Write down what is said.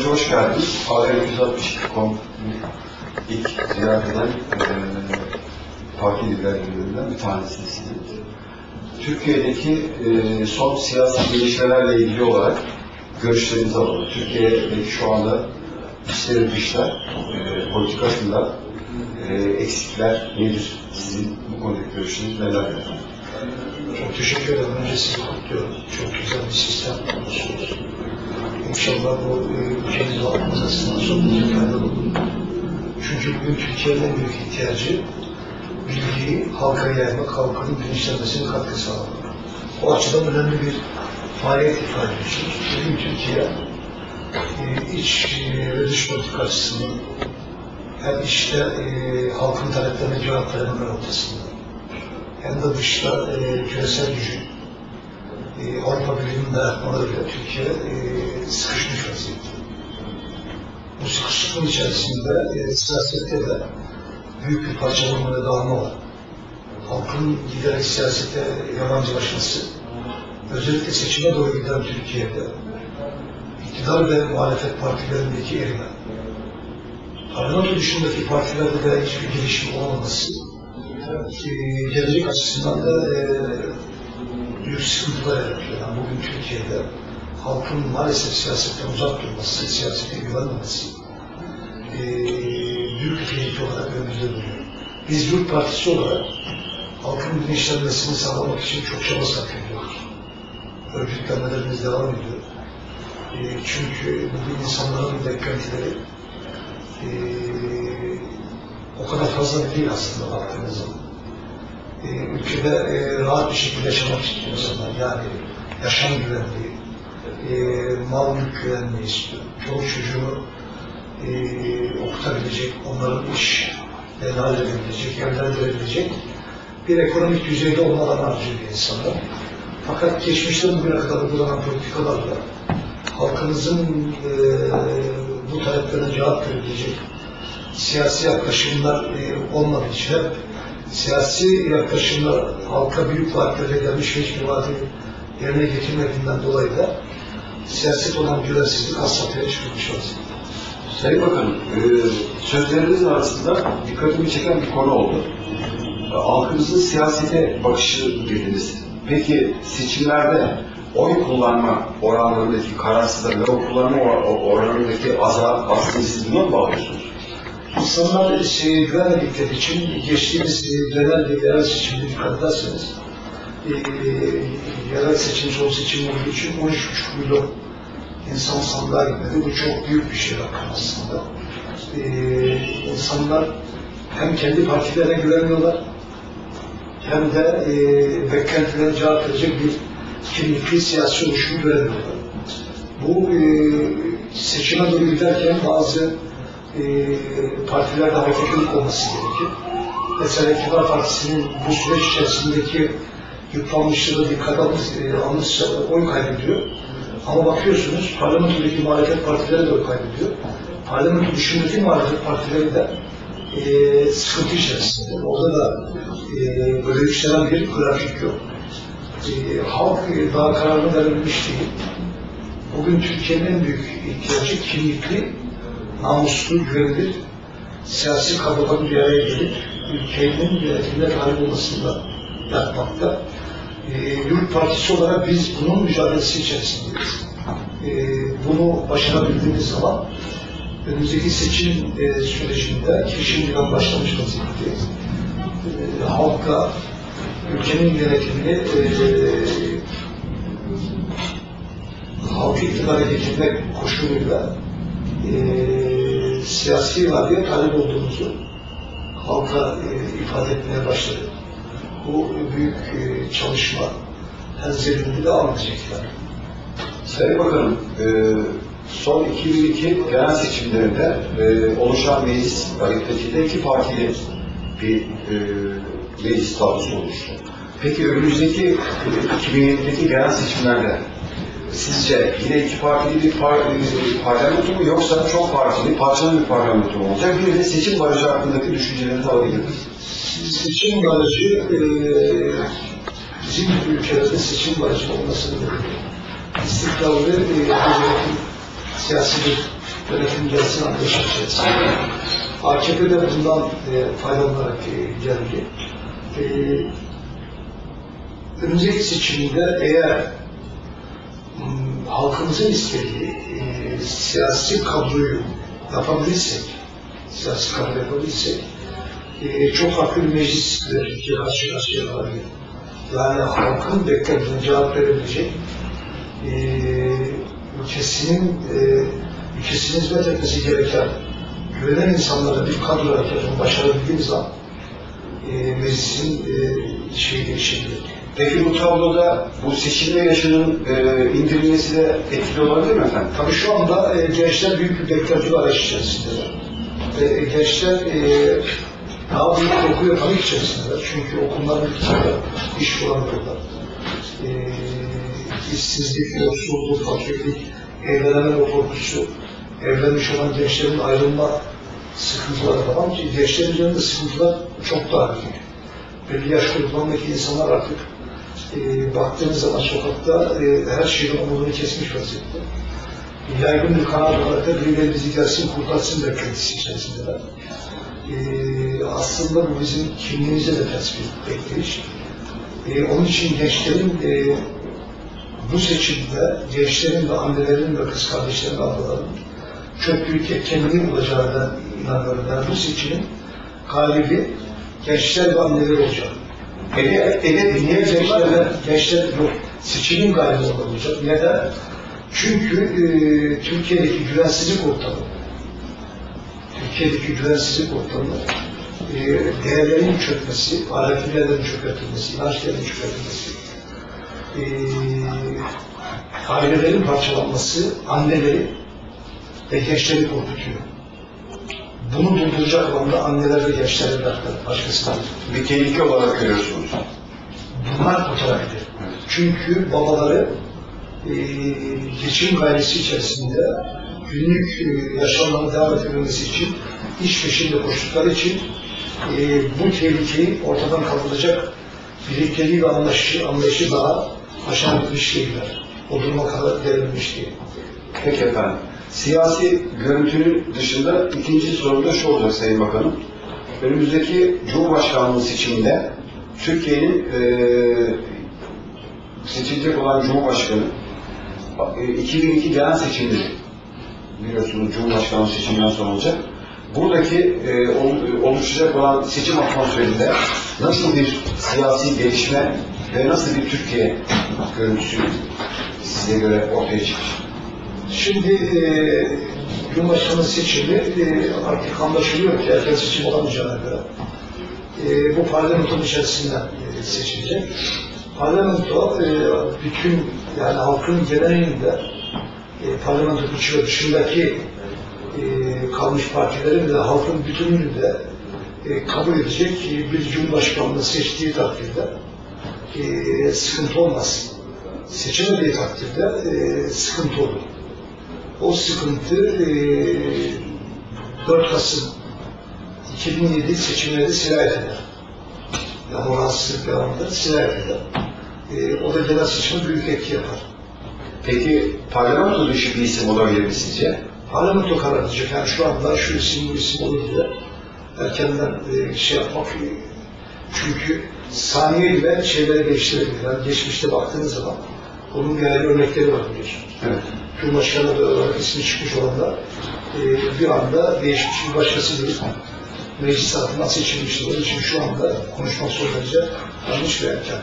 önce hoş geldiniz. AR 262.com ilk ziyaret eden e, liderlerinden bir tanesiniz sizin. Türkiye'deki e, son siyasi gelişmelerle ilgili olarak görüşlerinizi alalım. Türkiye'deki şu anda işleri dışlar e, politikasında e, eksikler nedir? Sizin bu konudaki görüşleriniz neler? Çok teşekkür ederim. Önce sizi kutluyorum. Çok güzel bir sistem kurmuşsunuz. İnşallah bu e, ülkemiz ve halkımız açısından son derece faydalı olur. Çünkü bugün Türkiye'nin en büyük ihtiyacı bilgiyi halka yaymak, halkın bilinçlenmesine katkı sağlamak. O açıdan önemli bir faaliyet ifade ediyorsunuz. Bugün Türkiye e, iç e, ve dış politika açısından hem işte e, halkın taleplerine cevap verme noktasında hem de dışta e, küresel gücün e, Avrupa Birliği'nin dayatmalarıyla Türkiye e, sıkışmış vaziyette. Bu sıkışıklığın içerisinde e, siyasette de büyük bir parçalanma ve dağılma var. Halkın giderek siyasete yabancılaşması, özellikle seçime doğru giden Türkiye'de iktidar ve muhalefet partilerindeki erime, parlamento dışındaki partilerde de hiçbir gelişim olmaması, e, gelecek açısından da e, büyük sıkıntılar yaratıyor. Yani bugün Türkiye'de halkın maalesef siyasetten uzak durması, siyasete güvenmemesi e, büyük bir tehlike olarak önümüzde duruyor. Biz Yurt Partisi olarak halkın bilinçlenmesini sağlamak için çok çaba sarf ediyoruz. Örgütlenmelerimiz devam ediyor. E, çünkü bugün insanların beklentileri e, o kadar fazla değil aslında baktığınız zaman. E, ülkede e, rahat bir şekilde yaşamak istiyor insanlar. Yani yaşam güvenliği, e, mal mülk güvenliği istiyor. Çoluk çocuğunu e, okutabilecek, onların iş halledebilecek, yerlendirebilecek bir ekonomik düzeyde olmadan arzuyor insanlar. Fakat geçmişte bugüne kadar uygulanan politikalarla halkımızın e, bu taleplerine cevap verebilecek siyasi yaklaşımlar e, olmadığı için hep siyasi yaklaşımlar halka büyük vaatlere gelmiş ve hiçbir vaadi yerine getirmediğinden dolayı da siyaset olan güvensizlik has safhaya çıkmış vaziyette. Sayın Bakanım, e, sözlerinizin arasında dikkatimi çeken bir konu oldu. E, Halkımızın siyasete bakışı dediniz. Peki seçimlerde oy kullanma oranlarındaki kararsızlık ve oy kullanma or- oranındaki aza, aslında siz buna mı bağlıyorsunuz? İnsanlar güvenmedikleri için geçtiğimiz e, genel ve yerel seçimde dikkat ederseniz e, yerel seçim, son seçim olduğu için 13,5 milyon insan sandığa gitmedi. Bu çok büyük bir şey rakam aslında. E, insanlar hem kendi partilerine güvenmiyorlar hem de e, beklentilerine cevap verecek bir kimlikli siyasi oluşumu göremiyorlar. Bu e, seçime doğru giderken bazı e, partilerde hareketlilik olması gerekir. Mesela İktidar Partisi'nin bu süreç içerisindeki yıpranmışlığı dikkat alırsa, e, alırsa oy kaybediyor. Ama bakıyorsunuz parlamentodaki muhalefet partileri de oy kaybediyor. Parlamento dışındaki muhalefet partileri de e, sıkıntı içerisinde. Orada da e, böyle yükselen bir grafik yok. E, halk e, daha kararını verilmiş değil. Bugün Türkiye'nin en büyük ihtiyacı kimlikli, namuslu, güvenilir siyasi kadroların bir araya gelip ülkenin yönetimine talip olmasında yapmakta. E, Yurt Partisi olarak biz bunun mücadelesi içerisindeyiz. E, bunu başarabildiğimiz zaman önümüzdeki seçim e, sürecinde ki başlamış vaziyetteyiz. E, halka ülkenin yönetimini e, halkı iktidara getirmek koşuluyla e, siyasi iradeye talip olduğumuzu halka e, ifade etmeye başladık. Bu büyük e, çalışma her zemininde devam edecekler. Sayın Bakanım, e, son 2002 genel seçimlerinde e, oluşan meclis hareketiyle iki partili bir e, meclis tablosu oluştu. Peki önümüzdeki e, 2007'deki genel seçimlerde sizce yine iki partili bir e, parlamento mu yoksa çok partili, parçalı bir parlamento mu olacak? Bir de seçim barajı hakkındaki düşüncelerinizi alabilir? Seçim barajı e, bizim ülkelerde seçim barajı olmasını. İstikrarlı e, siyasi bir yönetim gelsin anlayışı içerisinde. AKP de bundan e, faydalanarak e, geldi. E, önümüzdeki seçimde eğer halkımızın istediği e, siyasi kadroyu yapabilirsek, siyasi kadro yapabilirsek, e, çok farklı bir meclis Türkiye karşı karşıya kalabilir. Yani halkın beklediğine cevap verebilecek, e, ülkesinin, e, ülkesine hizmet etmesi gereken güvenen insanlara bir kadro hareketini başarabildiğimiz zaman e, meclisin e, şeyi değişebilir. Peki bu tabloda bu seçilme yaşının e, indirilmesi de etkili olabilir mi efendim? Tabii şu anda e, gençler büyük bir beklenti var iş içerisindeler. Ve e, gençler e, daha büyük ve panik içerisindeler. Çünkü okullar bitkiler, iş bulamıyorlar. E, işsizlik, yoksulluk, fakirlik, evlenememe korkusu, evlenmiş olan gençlerin ayrılma sıkıntıları falan ki gençlerin üzerinde sıkıntılar çok daha büyük. Belli yaş grubundaki insanlar artık e, baktığınız zaman sokakta e, her şeyin umudunu kesmiş vaziyette. Yaygın bir kanal olarak da birileri bizi gelsin kurtarsın beklentisi içerisindeler. E, aslında bu bizim kimliğimize de ters bir bekleyiş. E, onun için gençlerin e, bu seçimde gençlerin ve annelerin ve kız kardeşlerin ve ablaların çok büyük etkenliği olacağına inanıyorum. Yani bu seçimin galibi gençler ve anneler olacak. Ele, ele Niye gençlerle, gençler yok, seçimin galibi olacak. Neden? Çünkü e, Türkiye'deki güvensizlik ortamı, Türkiye'deki güvensizlik ortamı, e, değerlerin çökmesi, ahlaki değerlerin çökertilmesi, inanç değerlerin çökertilmesi, e, ailelerin parçalanması, anneleri ve gençleri korkutuyor. Bunu durduracak olan da anneler ve gençler evlatları, başkası değil. bir tehlike olarak görüyorsunuz. bunlar kurtarabilir. Çünkü babaları e, geçim gayresi içerisinde günlük e, yaşamlarını devam ettirmesi için iş peşinde koştukları için e, bu tehlikeyi ortadan kaldıracak birlikteliği ve anlayışı, anlayışı daha aşağı değiller. O duruma kadar değil. Peki efendim. Siyasi görüntünün dışında ikinci soru da şu olacak Sayın Bakanım. Önümüzdeki Cumhurbaşkanlığı seçiminde Türkiye'nin eee seçilecek olan Cumhurbaşkanı e, 2002 genel seçimleri biliyorsunuz Cumhurbaşkanlığı seçiminden sonra olacak. Buradaki e, ol- oluşacak olan seçim atmosferinde nasıl bir siyasi gelişme ve nasıl bir Türkiye görüntüsü size göre ortaya çıkacak? Şimdi e, Cumhurbaşkanı seçimi e, artık anlaşılıyor ki erken seçim olamayacağına göre e, bu parlamentonun içerisinden e, seçilecek. Parlamento e, bütün yani halkın genelinde e, parlamento içi dışındaki e, kalmış partilerin de halkın bütününü de e, kabul edecek e, bir cumhurbaşkanlığı seçtiği takdirde e, sıkıntı olmaz. Seçemediği takdirde e, sıkıntı olur. O sıkıntı e, 4 Kasım 2007 seçimleri sirayet eder. Yani o rahatsızlık devamında sirayet eder. E, o da genel seçime büyük etki yapar. Peki parlamento dışı bir isim olabilir mi sizce? Parlamento karar edecek. Yani şu anda şu isim bu isim olur diye erkenden e, şey yapmak çünkü saniye bile şeyleri değiştirebilir. Yani geçmişte baktığınız zaman bunun yani örnekleri var biliyorsunuz. Evet. Cumhurbaşkanı da olarak ismi çıkmış olan da e, bir anda değişmiş bir başkası değil. Meclis tarafından seçilmiştir. Onun için şu anda konuşmak son derece yanlış ve erken.